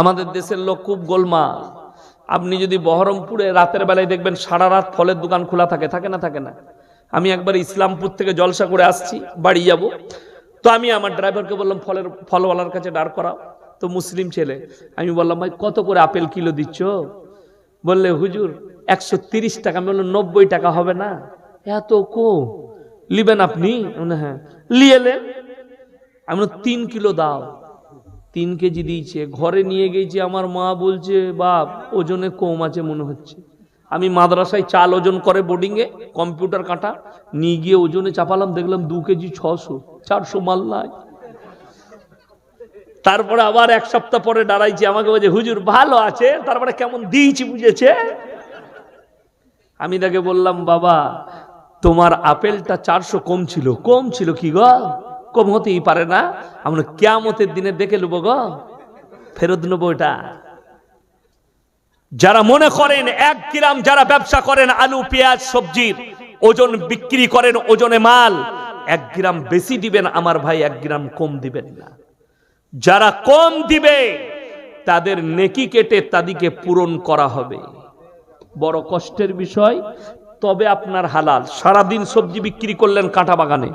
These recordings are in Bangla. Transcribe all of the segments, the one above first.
আমাদের দেশের লোক খুব গোলমাল। আপনি যদি বহরমপুরে রাতের বেলায় দেখবেন সারা রাত ফলের দোকান খোলা থাকে থাকে না থাকে না। আমি একবার ইসলামপুর থেকে জলসা করে আসছি, বাড়ি যাব। তো আমি আমার ড্রাইভারকে বললাম, ফলের, ফলওয়ালার কাছে দাঁড় করাও। তো মুসলিম ছেলে, আমি বললাম, ভাই, কত করে আপেল কিলো দিচ্ছ? বললে, হুজুর, একশো তিরিশ টাকা। আমি বললাম, নব্বই টাকা হবে না। এত কো লিবেন আপনি? হ্যাঁ। লিয়েলেন আমি তিন কিলো দাও। তিন কেজি দিয়েছে, ঘরে নিয়ে গেছি, আমার মা বলছে, বাপ, ওজনে কম আছে মনে হচ্ছে। আমি মাদ্রাসায় চাল ওজন করে বোর্ডিংয়ে কম্পিউটার কাটা, নিয়ে গিয়ে ওজনে চাপালাম, দেখলাম দু কেজি ছশো, চারশো মাল্লায়। তারপরে আবার এক সপ্তাহ পরে দাঁড়াইছি, আমাকে বলছে, হুজুর, ভালো আছে, তারপরে কেমন দিয়েছি বুঝেছে? আমি তাকে বললাম, বাবা, তোমার আপেলটা চারশো কম ছিল। কম ছিল কি গো? কম হতেই পারে না। আমরা কেয়ামতের দিনে দেখে নেব গো। ফেরত নেব এটা। যারা মনে করেন এক গ্রাম যারা ব্যবসা করেন আলু, পেঁয়াজ সবজির ওজন বিক্রি করেন, ওজনে মাল, এক গ্রাম বেশি দিবেন, আমার ভাই এক গ্রাম কম দিবেন না। যারা কম দিবে, তাদের নেকি কেটে তাদেরকে পূরণ করা হবে। বড় কষ্টের বিষয়, তবে আপনার হালাল। সারাদিন সবজি বিক্রি করলেন কাঁটা বাগানে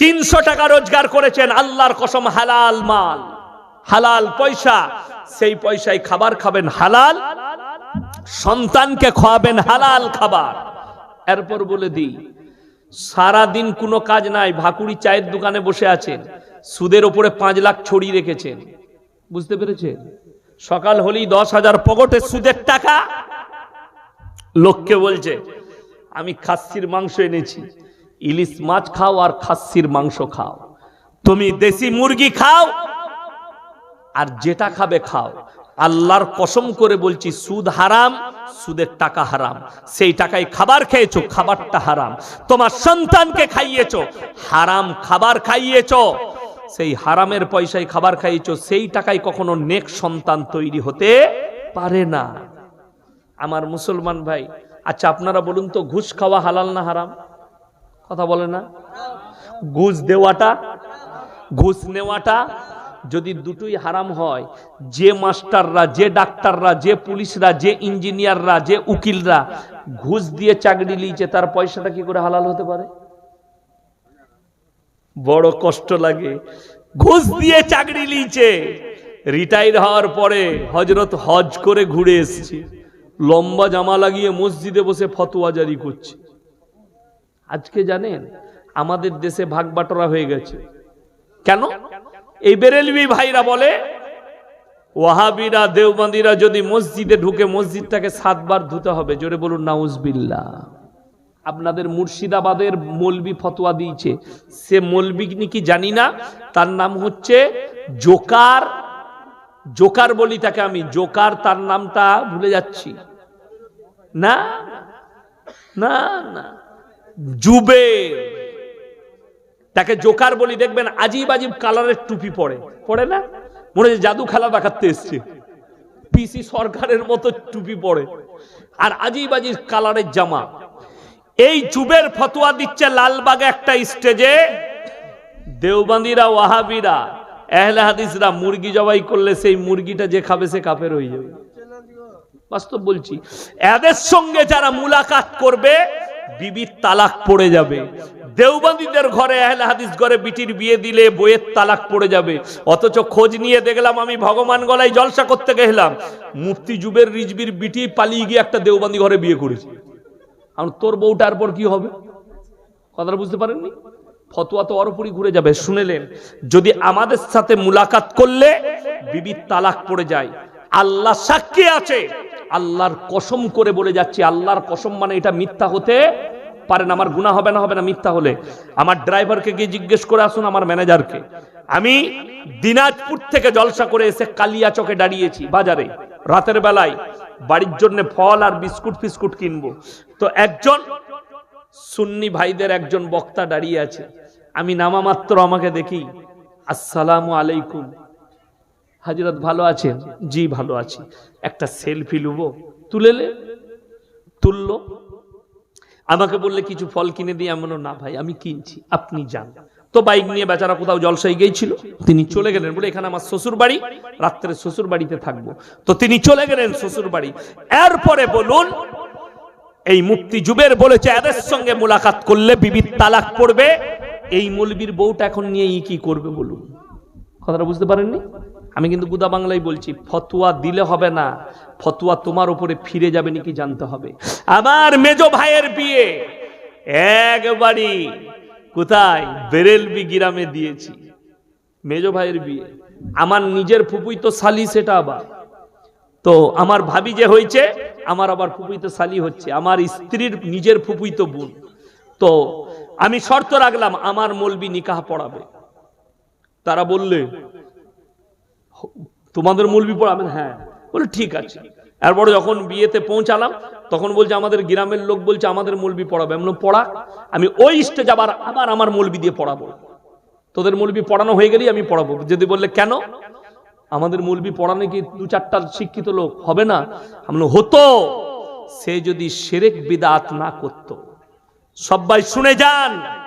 তিনশো টাকা রোজগার করেছেন, আল্লাহর কসম হালাল মাল। হালাল পয়সা, সেই পয়সায় খাবার খাবেন হালাল, সন্তানকে খাওয়াবেন হালাল খাবার। এরপর বলে দিই, সারাদিন কোনো কাজ নাই, ভাকুড়ি চায়ের দোকানে বসে আছেন, সুদের ওপরে পাঁচ লাখ ছড়িয়ে রেখেছেন। বুঝতে পেরেছেন? সকাল হলেই দশ হাজার পকেটে সুদের টাকা। লোককে বলছে, আমি খাসির মাংস এনেছি। ইলিশ মাছ খাও আর খাসির মাংস খাও। তুমি দেশি মুরগি খাও আর যেটা খাবে খাও। আল্লাহর কসম করে বলছি, সুদ হারাম, সুদের টাকা হারাম। সেই টাকায় খাবার খেয়েছো, খাবারটা হারাম। তোমার সন্তানকে খাইয়েছো, হারাম খাবার খাইয়েছো। সেই হারামের পয়সায় খাবার খাইয়েছো, সেই টাকায় কখনো নেক সন্তান তৈরি হতে পারে না। আমার মুসলমান ভাই আচ্ছা আপনারা বলুন তো, ঘুষ খাওয়া হালাল না হারাম? কথা বলে না? ঘুষ দেওয়াটা, ঘুষ নেওয়াটা যদি দুটোই হারাম হয়, যে মাস্টাররা, যে ডাক্তাররা, যে পুলিশরা, যে ইঞ্জিনিয়াররা, যে উকিলরা ঘুষ দিয়ে চাকরি লিয়েছে তার পয়সাটা কি করে হালাল হতে পারে? বড় কষ্ট লাগে। ঘুষ দিয়ে চাকরি লিয়েছে রিটায়ার হওয়ার পরে হজরত হজ করে ঘুরে এসছে। লম্বা জামা লাগিয়ে মসজিদে বসে ফতোয়া জারি করছে। আজকে জানেন আমাদের দেশে ভাগ বাটোরা হয়ে গেছে। কেন? এই বেরেলবি ভাইরা বলে ওয়াহাবিরা দেওবন্দিরা যদি মসজিদে ঢুকে মসজিদটাকে সাতবার ধুতে হবে জোরে বলুন নাউজবিল্লা আপনাদের মুর্শিদাবাদের মলবি ফতোয়া দিয়েছে। সে মলবি কি জানি না তার নাম হচ্ছে জোকার। জোকার বলি তাকে আমি জোকার তার নামটা ভুলে যাচ্ছি। না? না না। জুবের। তাকে জোকার বলি দেখবেন আজিব আজিব কালারের টুপি পরে। পড়ে না? মনে হয় জাদু খেলা দেখাতে এসছে। পিসি সরকারের মতো টুপি পরে। আর আজিব আজিব কালারের জামা। এই জুবের ফতোয়া দিচ্ছে লালবাগে একটা স্টেজে। দেওবান্দিরা, ওয়াহাবিরা এহলে হাদিসরা মুরগি জবাই করলে সেই মুরগিটা যে খাবে সে কাপের হয়ে যাবে। বাস্তব বলছি। এদের সঙ্গে যারা মুলাকাত করবে বিবির তালাক পড়ে যাবে। দেওবন্দীদের ঘরে আহলে হাদিস ঘরে বিটির বিয়ে দিলে বইয়ের তালাক পড়ে যাবে। অথচ খোঁজ নিয়ে দেখলাম আমি ভগবান গলায় জলসা করতে গেলাম। মুফতি জুবের রিজবির বিটি পালিয়ে গিয়ে একটা দেওবন্দি ঘরে বিয়ে করেছে। আর তোর বউটার পর কি হবে? কথাটা বুঝতে পারেননি? ফতোয়া তো অরপুরি ঘুরে যাবে। শুনেলেন, যদি আমাদের সাথে মুলাকাত করলে বিবির তালাক পড়ে যায়। আল্লাহ সাক্ষী আছে। আল্লাহর কসম করে বলে যাচ্ছি, আল্লাহর কসম মানে এটা মিথ্যা হতে পারেন আমার গুণা হবে না হবে না, মিথ্যা হলে। আমার ড্রাইভারকে গিয়ে জিজ্ঞেস করে আসুন, আমার ম্যানেজারকে। আমি দিনাজপুর থেকে জলসা করে এসে কালিয়া চকে দাঁড়িয়েছি বাজারে। রাতের বেলায় বাড়ির জন্য ফল আর বিস্কুট ফিস্কুট কিনবো। তো একজন সুন্নি ভাইদের একজন বক্তা দাঁড়িয়ে আছে। আমি নামা মাত্র আমাকে দেখি, আসসালামু আলাইকুম। হাজরত ভালো আছেন জি, ভালো আছি। একটা সেলফি লুবো। তুলেলে? তুলল? আমাকে বললে, কিছু ফল কিনে দিয়ে এমনও না ভাই, আমি কিনছি। আপনি যান। তো বাইক নিয়ে বেচারা কোথাও জলসাই গিয়েছিল। তিনি চলে গেলেন বলে, এখানে আমার শ্বশুর বাড়ি রাত্রে শ্বশুর বাড়িতে থাকব। তো তিনি চলে গেলেন শ্বশুর বাড়ি এরপরে বলুন, এই মুক্তি যুবের বলেছে, এদের সঙ্গে মোলাকাত করলে বিবির তালাক পড়বে। এই মলবির বউটা এখন নিয়ে ই কি করবে বলুন? কথাটা বুঝতে পারেননি? আমি কিন্তু গুদা বাংলায় বলছি, ফতুয়া দিলে হবে না, ফতুয়া তোমার উপরে ফিরে যাবে নাকি জানতে হবে। আমার মেজ ভাইয়ের বিয়ে, একবারই কোথায়? বেরেলবি গ্রামে দিয়েছি। মেজ ভাইয়ের বিয়ে, আমার নিজের ফুপুই তো শালি সেটা আবার। তো আমার ভাবি যে হয়েছে, আমার আবার ফুপুই তো শালি হচ্ছে, আমার স্ত্রীর নিজের ফুপুই তো বোন। তো আমি শর্ত রাখলাম, আমার মলবি নিকাহ পড়াবে। তারা বললে তোমাদের মলবি পড়াবেন হ্যাঁ। বলে, ঠিক আছে। এরপরে যখন বিয়েতে পৌঁছালাম, তখন বলছে, আমাদের গ্রামের লোক বলছে, আমাদের মলবি পড়াবে। এমন পড়া? আমি ওই স্টেজ আবার আবার আমার মলবি দিয়ে পড়াবো। তোদের মলবি পড়ানো হয়ে গেলেই আমি পড়াবো। যদি বললে, কেন? আমাদের মলবি পড়ানো কি দু চারটা শিক্ষিত লোক, হবে না? আমরা হতো, সে যদি সেরেক বিদাত না করত। সবাই শুনে যান।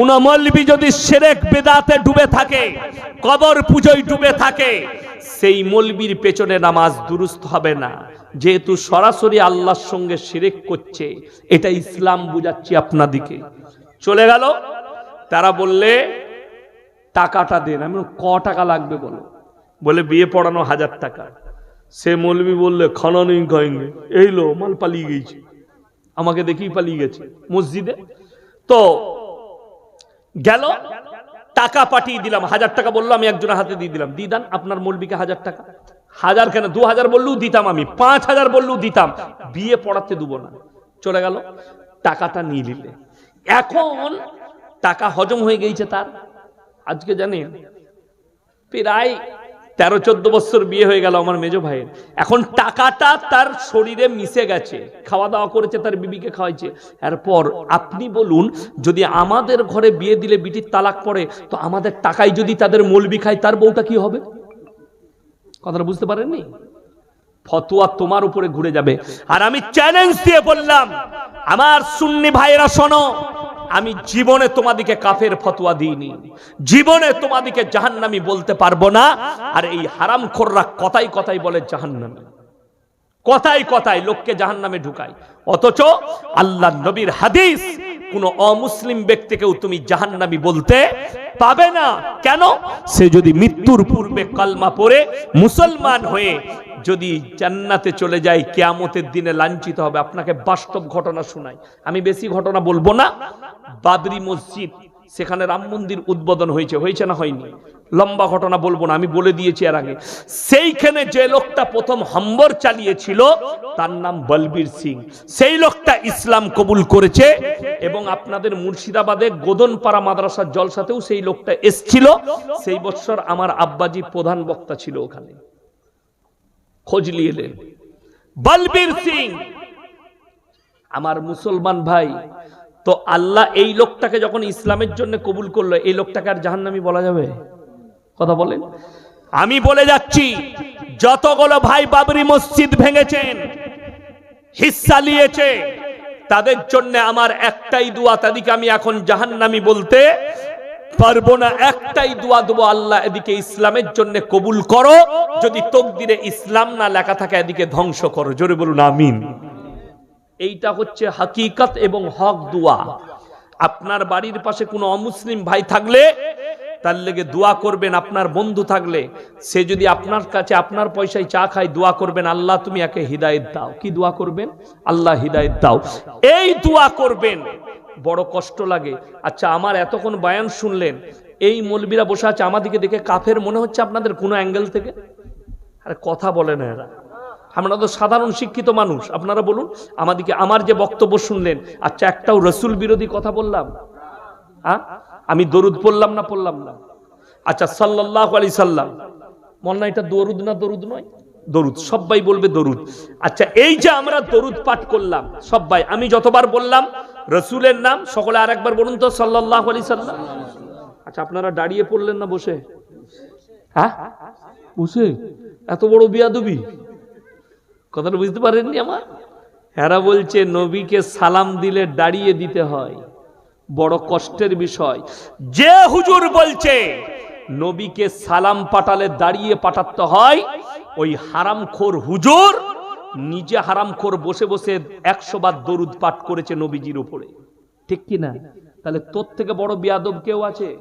কোন মলবি যদি সেরেক বেদাতে ডুবে থাকে, কবর পুজোয় ডুবে থাকে, সেই মলবির পেছনে নামাজ দুরুস্ত হবে না। যেহেতু সরাসরি আল্লাহর সঙ্গে সেরেক করছে, এটা ইসলাম বুঝাচ্ছি আপনাদিকে। চলে গেল, তারা বললে, টাকাটা দেন। আমি ক টাকা লাগবে বলো? বলে, বিয়ে পড়ানো হাজার টাকা। সে মলবি বললে, খানা নেই খাएंगे এই লো, মাল পালিয়ে গেছে। আমাকে দেখেই পালিয়ে গেছে। মসজিদে? তো গেল, টাকা পাঠিয়ে দিলাম, হাজার টাকা বলল, আমি একজনের হাতে দিয়ে দিলাম। দিয়ে দেন আপনার মৌলবিকে হাজার টাকা। হাজার কেন? দু হাজার বললেও দিতাম আমি, পাঁচ হাজার বললেও দিতাম। বিয়ে পড়াতে দেবো না। চলে গেল, টাকাটা নিয়ে নিলে। এখন টাকা হজম হয়ে গেছে তার। আজকে জানেন, প্রায় তেরো, চোদ্দ বছর বিয়ে হয়ে গেল আমার মেজো ভাইয়ের। এখন টাকাটা তার শরীরে মিশে গেছে, খাওয়া দাওয়া করেছে, তার বিবিকে খাওয়াইছে। এরপর আপনি বলুন, যদি আমাদের ঘরে বিয়ে দিলে বিটির তালাক পড়ে, তো আমাদের টাকায় যদি তাদের মলবি খায়, তার বউটা কি হবে? কথাটা বুঝতে পারেননি? ফতোয়া তোমার উপরে ঘুরে যাবে। আর আমি চ্যালেঞ্জ দিয়ে বললাম, আমার সুন্নি ভাইয়েরা শোনো আমি জীবনে তোমাদিকে কাফের ফতোয়া দিইনি। জীবনে তোমাদিকে জাহান্নামি বলতে পারব না। আর এই হারাম খোররা কথাই কথাই বলে জাহান্নামি। কথাই কথাই লোককে জাহান্নামে ঢুকায়। অথচ আল্লাহ নবীর হাদিস, কোন অমুসলিম ব্যক্তিকেও তুমি জাহান্নামি বলতে পাবে না। কেন? সে যদি মৃত্যুর পূর্বে কালমা পড়ে মুসলমান হয়ে যদি জান্নাতে চলে যায় কেয়ামতের দিনে লাঞ্ছিত হবে। আপনাকে বাস্তব ঘটনা শোনাই। আমি বেশি ঘটনা বলব না। বাবরি মসজিদ, সেখানে রাম মন্দির উদ্বোধন হয়েছে। হয়েছে না হয়নি? লম্বা ঘটনা বলব না, আমি বলে দিয়েছি এর আগে। সেইখানে যে লোকটা প্রথম হাম্বর চালিয়েছিল, তার নাম বলবীর সিং। সেই লোকটা ইসলাম কবুল করেছে এবং আপনাদের মুর্শিদাবাদে গোদনপাড়া মাদ্রাসার জলসাতেও সেই লোকটা এসছিল। সেই বছর আমার আব্বাজি প্রধান বক্তা ছিল ওখানে। খোঁজ নিয়ে এলেন বলবীর সিং, আমার মুসলমান ভাই, তো আল্লাহ এই লোকটাকে যখন ইসলামের জন্য কবুল করল, এই লোকটাকে আর জাহান্নামি বলা যাবে? কথা বলেন। আমি বলে যাচ্ছি, যতগুলো ভাই বাবরি মসজিদ ভেঙেছেন, হিস্সা নিয়েছে, তাদের জন্য আমার একটাই দোয়া, তাদেরকে আমি এখন জাহান্নামি বলতে পারব না, একটাই দোয়া দেবো আল্লাহ এদিকে ইসলামের জন্য কবুল করো, যদি তকদিরে ইসলাম না লেখা থাকে এদিকে ধ্বংস করো। জোরে বলুন, আমিন। এইটা হচ্ছে হাকিকত এবং হক দোয়া। আপনার বাড়ির পাশে কোনো অমুসলিম ভাই থাকলে তার লেগে দোয়া করবেন, আপনার বন্ধু থাকলে। সে যদি আপনার কাছে আপনার পয়সায় চা খায়, দোয়া করবেন, আল্লাহ তুমি একে হৃদায়ত দাও। কি দোয়া করবেন? আল্লাহ হৃদায়ত দাও। এই দোয়া করবেন। বড় কষ্ট লাগে। আচ্ছা আমার এতক্ষণ বায়ান শুনলেন, এই মলবিরা বসে আছে আমাদিকে দেখে কাফের মনে হচ্ছে আপনাদের কোনো অ্যাঙ্গেল থেকে? আরে, কথা বলে না এরা। আমরা তো সাধারণ শিক্ষিত মানুষ, আপনারা বলুন আমাদিকে আমার যে বক্তব্য শুনলেন আচ্ছা একটাও রসুল বিরোধী কথা বললাম? হ্যাঁ আমি দরুদ পড়লাম না পড়লাম না? আচ্ছা সাল্লাহ আলি সাল্লাম। মনে এটা দরুদ না দরুদ নয়? দরুদ সবাই বলবে দরুদ। আচ্ছা এই যে আমরা দরুদ পাঠ করলাম সবাই আমি যতবার বললাম রসুলের নাম সকলে আর একবার বলুন তো সাল্লাহ আলি সাল্লাম। আচ্ছা আপনারা দাঁড়িয়ে পড়লেন না বসে? হ্যাঁ? বসে? এত বড় বিয়াদবি? কথাটা বুঝতে পারেননি আমার? এরা বলছে, নবীকে সালাম দিলে দাঁড়িয়ে দিতে হয়। বড় কষ্টের বিষয়। যে হুজুর বলছে, নবীকে সালাম পাঠালে দাঁড়িয়ে পাঠাতে হয়, ওই হারামখোর হুজুর নিজে হারামখোর বসে বসে একশো বার দরুদ পাঠ করেছে নবীজির উপরে। ঠিক কিনা? তাহলে তোর থেকে বড় বিয়াদব কেউ আছে?